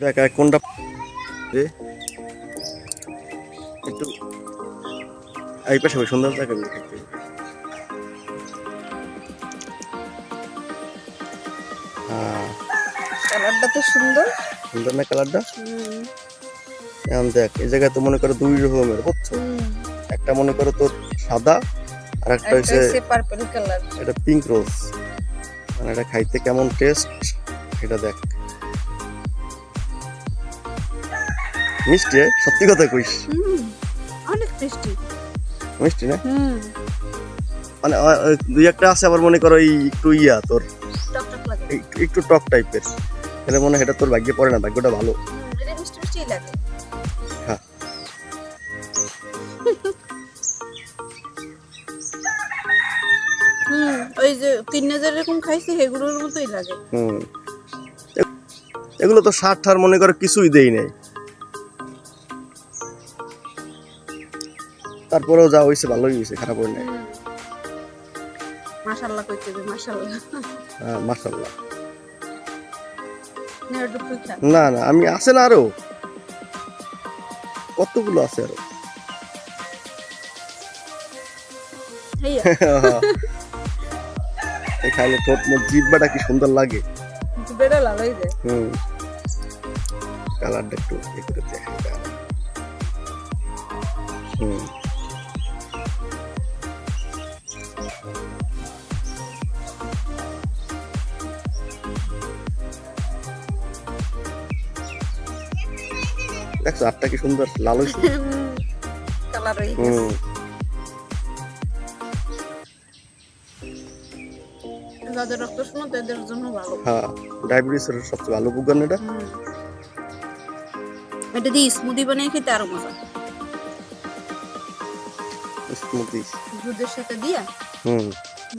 দেখ কোনটা একটু এই পাশে সুন্দর হ্যাঁ। কালারটা তো সুন্দর। সুন্দর না কালারটা? এখন দেখ এই জায়গায় তো মনে করো দুই রকমের বুঝছ? একটা মনে করো তোর সাদা আর একটা একটা হচ্ছে হচ্ছে পার্পল কালার এটা পিঙ্ক রোজ মানে এটা খাইতে কেমন টেস্ট এটা দেখ। মিষ্টি সত্যি কথা কইস। অনেক টেস্টি মিষ্টি না? মানে দুই একটা আছে আবার মনে করো এই একটু ইয়া তোর। একটু- টক টাইপের। তাহলে মনে হয় এটা তোর ভাগ্যে পড়ে না ভাগ্যটা ভালো। এটা মিষ্টি মিষ্টি হ্যাঁ। হুম ওই যে তিন হাজার এরকম খাইছি সেগুলোর মতোই লাগে। হুম। এগুলো তো সার ঠার মনে করো কিছুই দেই নাই। তারপরেও যা হয়েছে ভালোই হয়েছে খারাপ হয় নাই। মাশাল্লাহ কইতে হবে মাশাল্লাহ হ্যাঁ না একটু না আমি আছে না আরও। কতগুলো আছে আরও? এই খাইলে ঠোঁট মোট জিব্বাটা কি সুন্দর লাগে। একটু যায় হুম। কালারটা একটু করে দেখে হুম। দেখছ আটটা কি সুন্দর লাল হয়েছে কালার হয়ে গেছে। যাদের রক্ত শূন্য তাদের জন্য ভালো। হ্যাঁ ডায়াবেটিসের সবচেয়ে ভালো এটা এটা দিয়ে স্মুদি বানিয়ে খেতে আরও মজা। স্মুদি দুধের সাথে দিয়া? হুম।